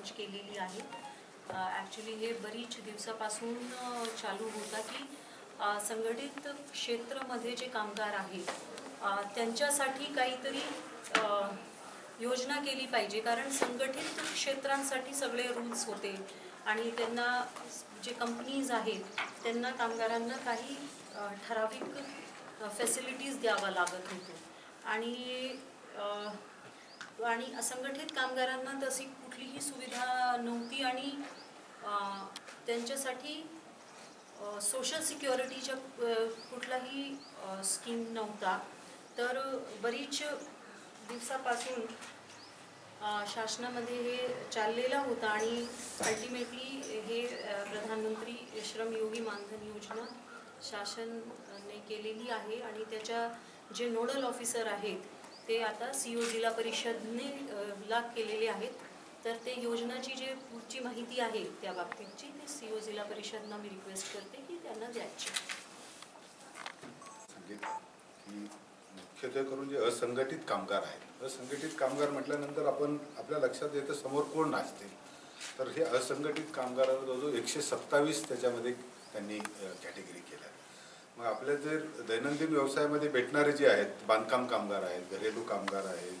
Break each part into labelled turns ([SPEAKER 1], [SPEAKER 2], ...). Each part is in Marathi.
[SPEAKER 1] लॉन्च केलेली आहे. ॲक्च्युली हे बरीच दिवसापासून चालू होता की संघटित क्षेत्रामध्ये जे कामगार आहेत त्यांच्यासाठी काहीतरी योजना केली पाहिजे. कारण संघटित क्षेत्रांसाठी सगळे रूल्स होते आणि त्यांना जे कंपनीज आहेत त्यांना कामगारांना काही ठराविक फॅसिलिटीज द्यावा लागत होतो आणि आणि असंघटित कामगारांना तशी कुठलीही सुविधा नव्हती आणि त्यांच्यासाठी सोशल सिक्युरिटीच्या कुठलाही स्कीम नव्हता. तर बरीच दिवसापासून शासनामध्ये हे चाललेला होता आणि अल्टिमेटली हे प्रधानमंत्री श्रम योगी मानधन योजना शासनने केलेली आहे आणि त्याच्या जे नोडल ऑफिसर आहेत ते आता सी ओ जिल्हा परिषदने ला केलेले आहेत. तर ते योजनाची जे पुढची माहिती आहे त्या बाबतीतची ते सी ओ जिल्हा परिषदना मी रिक्वेस्ट करते की त्यांना द्यायची.
[SPEAKER 2] मुख्यतः करून जे असंघटित कामगार आहेत. असंघटित कामगार म्हटल्यानंतर आपण आपल्या लक्षात येतं समोर कोण नाचते. तर हे असंघटित कामगाराला जवळजवळ एकशे सत्तावीस त्याच्यामध्ये त्यांनी कॅटेगरी केल्या. मग आपल्या जे दैनंदिन व्यवसायामध्ये भेटणारे जे आहेत बांधकाम कामगार आहेत घरेलू कामगार आहेत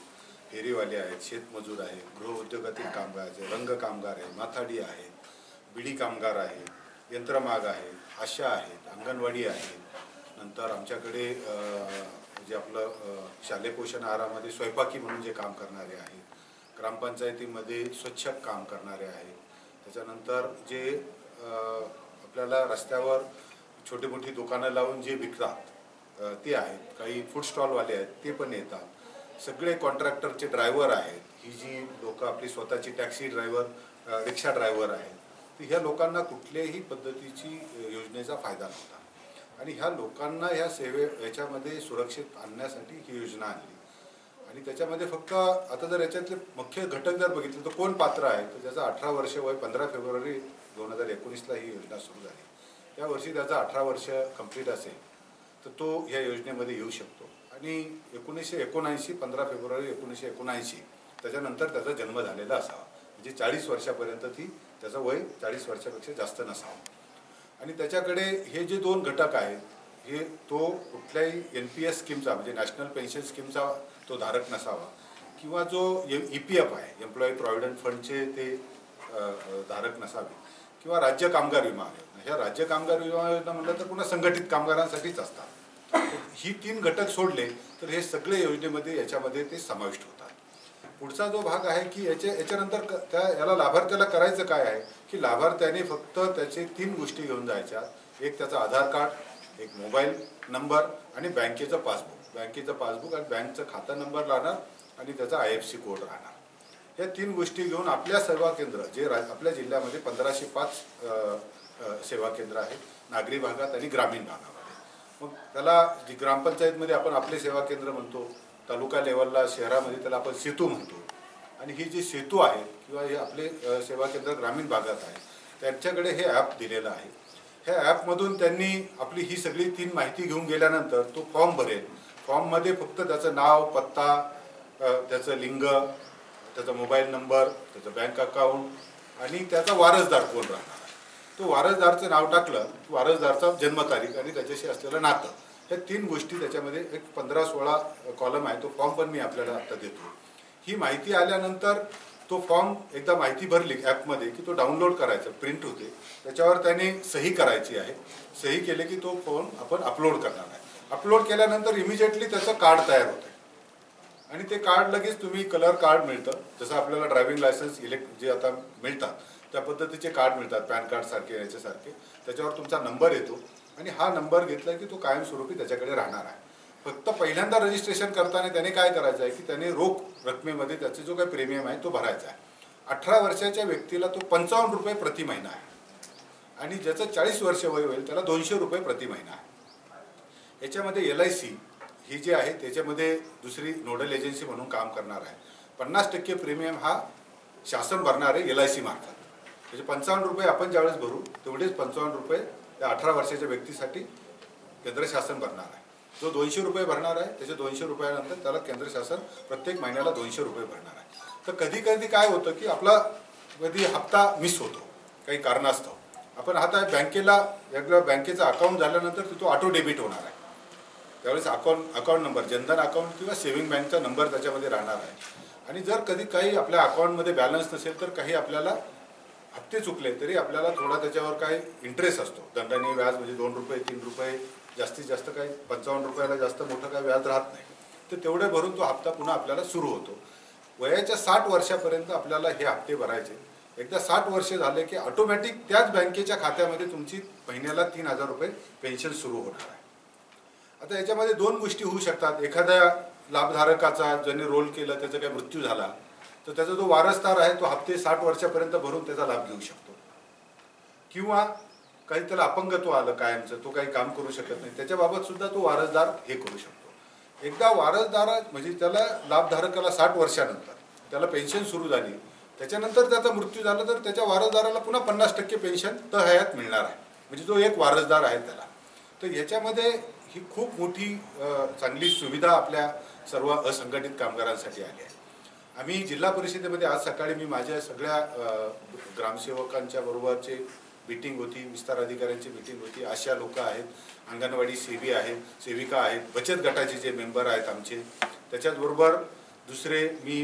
[SPEAKER 2] फेरीवाले आहेत शेतमजूर आहेत गृहउद्योगातील कामगार आहेत रंग कामगार आहेत माथाडी आहेत बिडी कामगार आहेत यंत्रमाग आहेत आशा आहेत अंगणवाडी आहेत. नंतर आमच्याकडे जे आपलं शालेय पोषण आहारामध्ये स्वयंपाकी म्हणून जे काम करणारे आहेत ग्रामपंचायतीमध्ये स्वच्छक काम करणारे आहेत. त्याच्यानंतर जे आपल्याला रस्त्यावर छोटी मोठी दुकानं लावून जे विकतात ते आहेत. काही फूड स्टॉलवाले आहेत ते पण येतात. सगळे कॉन्ट्रॅक्टरचे ड्रायव्हर आहेत. ही जी लोकं आपली स्वतःची टॅक्सी ड्रायव्हर रिक्षा ड्रायव्हर आहेत तर ह्या लोकांना कुठल्याही पद्धतीची योजनेचा फायदा नव्हता. आणि ह्या लोकांना ह्या सेवे याच्यामध्ये सुरक्षित आणण्यासाठी ही योजना आणली. आणि त्याच्यामध्ये फक्त आता जर याच्यातले मुख्य घटक जर बघितले तर कोण पात्र आहे? तर ज्याचं अठरा वर्ष वय पंधरा फेब्रुवारी दोन हजार एकोणीसला ही योजना सुरू झाली. त्या वर्षी त्याचा अठरा वर्ष कंप्लीट असेल तर तो ह्या योजनेमध्ये येऊ शकतो. आणि एकोणीसशे एकोणऐंशी पंधरा फेब्रुवारी एकोणीसशे एकोणऐंशी त्याच्यानंतर त्याचा जन्म झालेला असावा. म्हणजे चाळीस वर्षापर्यंत ती त्याचं वय चाळीस वर्षापेक्षा जास्त नसावं. आणि त्याच्याकडे हे जे दोन घटक आहेत हे तो कुठल्याही एन पी एस स्कीमचा म्हणजे नॅशनल पेन्शन स्कीमचा तो धारक नसावा. किंवा जो ई पी एफ आहे एम्प्लॉई प्रॉव्हिडंट फंडचे ते धारक नसावे. किंवा राज्य कामगार विमा आहे ह्या राज्य कामगार विमा योजना म्हटलं तर पुन्हा संघटित कामगारांसाठीच असतात. ही तीन घटक सोडले तर हे सगळे योजनेमध्ये याच्यामध्ये ते समाविष्ट होतात. पुढचा जो भाग आहे की याच्या याच्यानंतर त्या याला लाभार्थ्याला करायचं काय आहे? की लाभार्थ्याने फक्त त्याचे तीन गोष्टी घेऊन जायच्या. एक त्याचा आधार कार्ड एक मोबाईल नंबर आणि बँकेचं पासबुक. बँकेचं पासबुक आणि बँकचं खाता नंबर राहणार आणि त्याचा आय एफ सी कोड राहणार. या तीन गोष्टी घेऊन आपल्या सेवा केंद्र जे आपल्या जिल्ह्यामध्ये पंधराशे पाच सेवा केंद्र आहेत नागरी भागात आणि ग्रामीण भागामध्ये. मग त्याला जी ग्रामपंचायतमध्ये आपण आपले सेवा केंद्र म्हणतो तालुका लेवलला शहरामध्ये त्याला आपण सेतू म्हणतो. आणि ही जी सेतू आहेत किंवा हे आपले सेवा केंद्र ग्रामीण भागात आहे त्यांच्याकडे हे ॲप दिलेलं आहे. ह्या ॲपमधून त्यांनी आपली ही सगळी तीन माहिती घेऊन गेल्यानंतर तो फॉर्म भरेल. फॉर्ममध्ये फक्त त्याचं नाव पत्ता त्याचं लिंग त्याचा मोबाईल नंबर त्याचं बँक अकाउंट आणि त्याचा वारसदार कोण राहणार? तो वारसदारचं नाव टाकलं वारसदारचा जन्मतारीख आणि त्याच्याशी असलेलं नातं ह्या तीन गोष्टी त्याच्यामध्ये एक पंधरा सोळा कॉलम आहे तो फॉर्म पण मी आपल्याला आता देतो. ही माहिती आल्यानंतर तो फॉर्म एकदा माहिती भरली ॲपमध्ये की तो डाउनलोड करायचा प्रिंट होते. त्याच्यावर त्याने सही करायची आहे. सही केले की तो फॉर्म आपण अपलोड करणार आहे. अपलोड केल्यानंतर इमिजिएटली त्याचं कार्ड तयार होतं. आणि ते कार्ड लगेच तुम्ही कलर कार्ड मिळतं. जसं आपल्याला ड्रायव्हिंग लायसन्स इलेक्ट जे आता मिळतात त्या पद्धतीचे कार्ड मिळतात पॅन कार्ड सारखे याच्यासारखे त्याच्यावर तुमचा नंबर येतो आणि हा नंबर घेतला की तो कायमस्वरूपी त्याच्याकडे राहणार आहे. फक्त पहिल्यांदा रजिस्ट्रेशन करताना त्याने काय करायचं आहे की त्याने रोख रकमेमध्ये त्याचा जो काही प्रीमियम आहे तो भरायचा आहे. अठरा वर्षाच्या व्यक्तीला तो पंचावन्न रुपये प्रति महिना आहे. आणि ज्याचं चाळीस वर्ष वय होईल त्याला दोनशे रुपये प्रति महिना आहे. याच्यामध्ये एल आय सी ही जी आहे त्याच्यामध्ये दुसरी नोडल एजन्सी म्हणून काम करणार आहे. पन्नास टक्के प्रीमियम हा शासन भरणार आहे एल आय सी मार्फत. म्हणजे पंचावन्न रुपये आपण ज्यावेळेस भरू तेवढेच पंचावन्न रुपये त्या अठरा वर्षाच्या व्यक्तीसाठी केंद्र शासन भरणार आहे. जो दोनशे रुपये भरणार आहे त्याच्या दोनशे रुपयानंतर त्याला केंद्र शासन प्रत्येक महिन्याला दोनशे रुपये भरणार आहे. तर कधी कधी काय होतं की आपला कधी हप्ता मिस होतो काही कारणास्तव. आपण आता बँकेला एकदा बँकेचा अकाउंट झाल्यानंतर तो ऑटो डेबिट होणार आहे. त्यावेळेस account account number Jan Dhan account किंवा सेव्हिंग बँकचा नंबर त्याच्यामध्ये राहणार आहे. आणि जर कधी काही आपल्या अकाउंटमध्ये बॅलन्स नसेल तर काही आपल्याला हप्ते चुकले तरी आपल्याला थोडा त्याच्यावर काही इंटरेस्ट असतो. दंडाने व्याज म्हणजे दोन रुपये तीन रुपये जास्तीत जास्त काही पंचावन्न रुपयाला जास्त मोठं काही व्याज राहत नाही. तर तेवढे भरून तो हप्ता पुन्हा आपल्याला सुरू होतो. वयाच्या साठ वर्षापर्यंत आपल्याला हे हप्ते भरायचे. एकदा साठ वर्ष झाले की ऑटोमॅटिक त्याच बँकेच्या खात्यामध्ये तुमची महिन्याला तीन हजार रुपये पेन्शन सुरू होणार आहे. आता याच्यामध्ये दोन गोष्टी होऊ शकतात. एखाद्या लाभधारकाचा ज्याने रोल केलं त्याचा काही मृत्यू झाला. तर त्याचा जो वारसदार आहे तो हप्ते साठ वर्षापर्यंत भरून त्याचा लाभ घेऊ शकतो. किंवा काही त्याला अपंगत्व आलं कायमचं तो काही काम करू शकत नाही. त्याच्याबाबत सुद्धा तो वारसदार हे करू शकतो. एकदा वारसदार म्हणजे त्याला लाभधारकाला साठ वर्षानंतर त्याला पेन्शन सुरू झाली त्याच्यानंतर त्याचा मृत्यू झाला तर त्याच्या वारसदाराला पुन्हा पन्नास टक्के पेन्शन तहयात मिळणार आहे. म्हणजे जो एक वारसदार आहे त्याला. तर याच्यामध्ये ही खूप मोठी चांगली सुविधा आपल्या सर्व असंघटित कामगारांसाठी आली आहे. आम्ही जिल्हा परिषदेमध्ये आज सकाळी मी माझ्या सगळ्या ग्रामसेवकांच्या बरोबरचे मीटिंग होती विस्तार अधिकाऱ्यांची मीटिंग होती. अशा लोक आहेत. अंगणवाडी सेवी आहेत सेविका आहेत बचत गटाचे जे मेंबर आहेत आमचे. त्याच्याचबरोबर दुसरे मी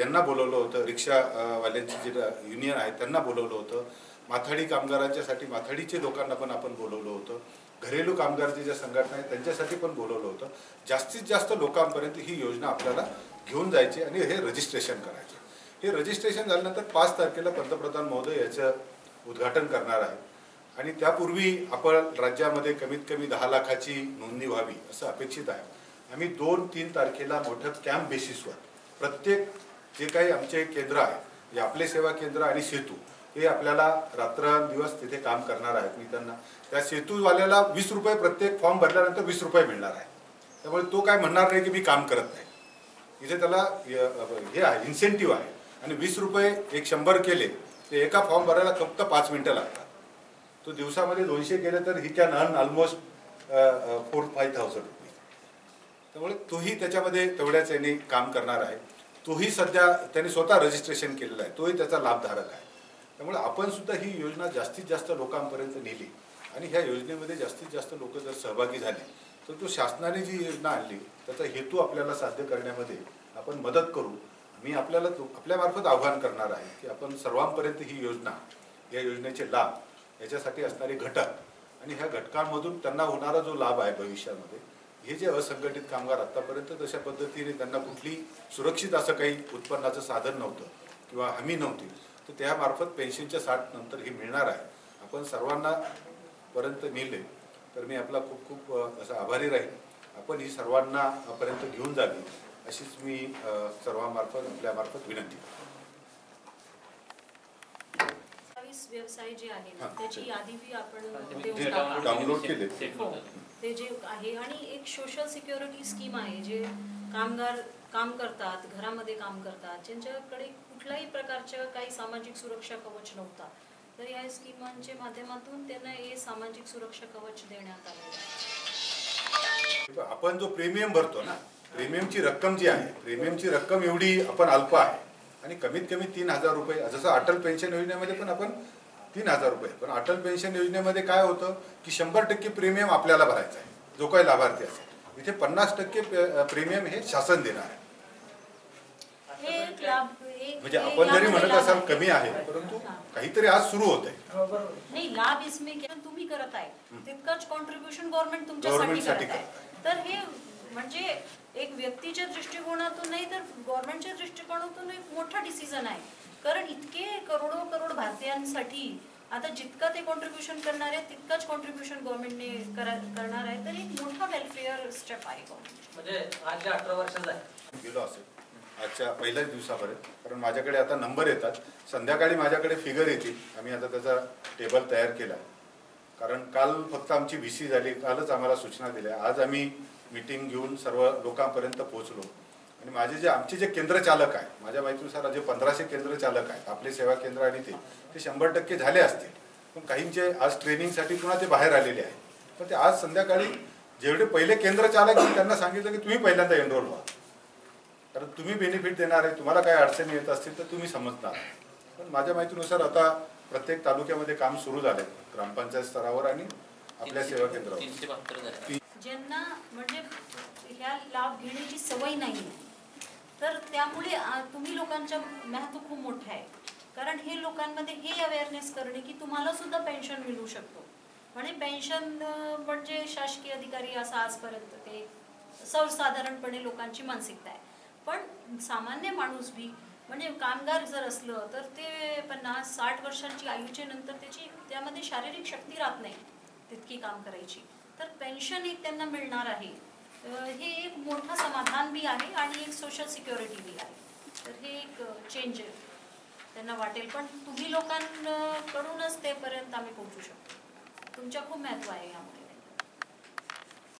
[SPEAKER 2] यांना बोलवलं होतं. रिक्षावाल्यांचे जे युनियन आहे त्यांना बोलवलं होतं. माथाडी कामगारांच्यासाठी माथाडीचे लोकांना पण आपण बोलवलं होतं. घरेलू कामगारची ज्या संघटना आहेत त्यांच्यासाठी पण बोलवलं होतं. जास्तीत जास्त लोकांपर्यंत ही योजना आपल्याला घेऊन जायची आणि हे रजिस्ट्रेशन करायचे. हे रजिस्ट्रेशन झाल्यानंतर पाच तारखेला पंतप्रधान महोदय याचं उद्घाटन करणार आहे आणि त्यापूर्वी आपण राज्यामध्ये कमीत कमी दहा लाखाची नोंदणी व्हावी असं अपेक्षित आहे. आम्ही दोन तीन तारखेला मोठ्या कॅम्प बेसिसवर प्रत्येक जे काही आमचे केंद्र आहे जे आपले सेवा केंद्र आणि सेतू हे आपल्याला रात्रंदिवस तिथे काम करणार आहेत मी त्यांना. त्या सेतूवाल्याला वीस रुपये प्रत्येक फॉर्म भरल्यानंतर वीस रुपये मिळणार आहे. त्यामुळे तो काय म्हणणार नाही की मी काम करत नाही. इथे त्याला हे आहे इन्सेंटिव्ह आहे. आणि वीस रुपये एक शंभर केले ते एका फॉर्म भरायला फक्त पाच मिनिटं लागतात. तो दिवसामध्ये दोनशे केले तर he can earn almost four five thousand rupees त्यामुळे तोही त्याच्यामध्ये तेवढ्याच यांनी काम करणार आहे. तोही सध्या त्यांनी स्वतः रजिस्ट्रेशन केलेलं आहे. तोही त्याचा लाभधारक आहे. त्यामुळे आपण सुद्धा ही योजना जास्तीत जास्त लोकांपर्यंत नेली. आणि ह्या योजनेमध्ये जास्तीत जास्त लोक जर सहभागी झाले तर तो शासनाने जी योजना आणली त्याचा हेतू आपल्याला साध्य करण्यामध्ये आपण मदत करू. मी आपल्याला तो आपल्यामार्फत आव्हान करणार आहे की आपण सर्वांपर्यंत ही योजना या योजनेचे लाभ याच्यासाठी असणारे घटक आणि ह्या घटकांमधून त्यांना होणारा जो लाभ आहे भविष्यामध्ये हे जे असंघटित कामगार आतापर्यंत तशा पद्धतीने त्यांना कुठली सुरक्षित असं काही उत्पन्नाचं साधन नव्हतं किंवा हमी नव्हती तर त्यामार्फत पेन्शनच्या साठ नंतर हे मिळणार आहे. आपण सर्वांना पर्यंत नेले तर मी आपला खूप खूप असा आभारी राहील आपण ही सर्वांना पर्यंत घेऊन जावी अशीच मी सर्वांमार्फत आपल्यामार्फत विनंती.
[SPEAKER 1] व्यवसाय जे आहेत
[SPEAKER 2] हा.
[SPEAKER 1] त्याची यादी बी आपण
[SPEAKER 2] जे
[SPEAKER 1] देऊन
[SPEAKER 2] डाउनलोड
[SPEAKER 1] टाकू.
[SPEAKER 2] डाउनलोड केले
[SPEAKER 1] हो ते जे आहे आणि एक सोशल सिक्युरिटी स्कीम आहे जे कामगार काम करतात घरामध्ये काम करतात ज्यांच्याकडे कुठल्याही प्रकारच्या काही सामाजिक सुरक्षा कवच नव्हता. तर या स्कीमांच्या माध्यमातून त्यांना हे सामाजिक सुरक्षा कवच देण्यात आलेलं
[SPEAKER 2] आपण जो प्रीमियम भरतो ना प्रीमियमची रक्कम जी आहे प्रीमियमची रक्कम एवढी आपण अल्प आहे. आणि कमीत कमी तीन हजार रुपये जसं अटल पेन्शन योजनेमध्ये पण आपण तीन हजार रुपये पण अटल पेन्शन योजनेमध्ये काय होतं की शंभर टक्के प्रीमियम आपल्याला भरायचा आहे जो काही लाभार्थी असेल. इथे पन्नास टक्के प्रीमियम हे शासन देणार आहे. म्हणजे
[SPEAKER 1] हे
[SPEAKER 2] आपण जरी म्हणत
[SPEAKER 1] लाभ
[SPEAKER 2] असाल. कमी आहे परंतु
[SPEAKER 1] हा.
[SPEAKER 2] काहीतरी आज सुरू होत आहे
[SPEAKER 1] नाही लाभ इसमें क्या तुम्ही करत आहे. तितकंच कॉन्ट्रीब्युशन गव्हर्नमेंट तुमच्यासाठी
[SPEAKER 2] गव्हर्नमेंटसाठी
[SPEAKER 1] करत आहे. तर हे म्हणजे एक व्यक्तीच्या दृष्टिकोनातून नाही तर गव्हर्नमेंटच्या दृष्टिकोनातून एक मोठा डिसिजन आहे. कारण इतके करोडो करोड भारतीयांसाठी आता जितकं ते कॉन्ट्रीब्युशन करणार आहे तितकंच कॉन्ट्रीब्युशन गव्हर्नमेंटने करणार आहे. तर एक मोठा वेलफेअर स्टेप आहे गव्हर्नमेंट
[SPEAKER 3] म्हणजे आज जे अठरा वर्षाचा आहे
[SPEAKER 2] आजच्या पहिल्याच दिवसापर्यंत कारण माझ्याकडे आता नंबर येतात. संध्याकाळी माझ्याकडे फिगर येतील. आम्ही आता त्याचा टेबल तयार केला. कारण काल फक्त आमची व्ही सी झाली. कालच आम्हाला सूचना दिल्या. आज आम्ही मीटिंग घेऊन सर्व लोकांपर्यंत पोहोचलो. आणि माझे जे आमचे जे केंद्र चालक आहे माझ्या माहितीनुसार जे पंधराशे केंद्र चालक आहेत आपले सेवा केंद्र आणि ते ते शंभर टक्के झाले असतील. पण काहींचे आज ट्रेनिंगसाठी पुन्हा ते बाहेर आलेले आहेत. पण ते आज संध्याकाळी जेवढे पहिले केंद्र चालक त्यांना सांगितलं की तुम्ही पहिल्यांदा एनरोल व्हा. कारण तुम्ही बेनिफिट देणार आहे तुम्हाला काय अडचणी येत असतील तर तुम्ही समजणार. पण माझ्या माहितीनुसार आता प्रत्येक तालुक्यामध्ये काम सुरू झाले ग्रामपंचायत स्तरावर आणि आपल्या सेवा केंद्रावर.
[SPEAKER 1] ज्यांना म्हणजे ह्या लाभ घेण्याची सवय नाही तर त्यामुळे आ, तुम्ही लोकांच्या महत्त्व खूप मोठं आहे. कारण हे लोकांमध्ये हे अवेअरनेस करणे की तुम्हाला सुद्धा पेन्शन मिळू शकतो. म्हणजे पेन्शन म्हणजे शासकीय अधिकारी असं आजपर्यंत ते सर्वसाधारणपणे लोकांची मानसिकता आहे. पण सामान्य माणूस बी म्हणजे कामगार जर असलं तर ते पन्नास साठ वर्षांची आयुच्या नंतर त्याची त्यामध्ये शारीरिक शक्ती राहत नाही तितकी काम करायची. तर पेन्शन एक त्यांना मिळणार आहे. हे एक मोठं समाधान बी आहे आणि एक सोशल सिक्युरिटी बी आहे. तर हे एक चेंज त्यांना वाटेल. पण तुम्ही लोकांकडूनच तेपर्यंत आम्ही पोहोचू शकतो. तुमच्या खूप महत्त्व आहे यामध्ये.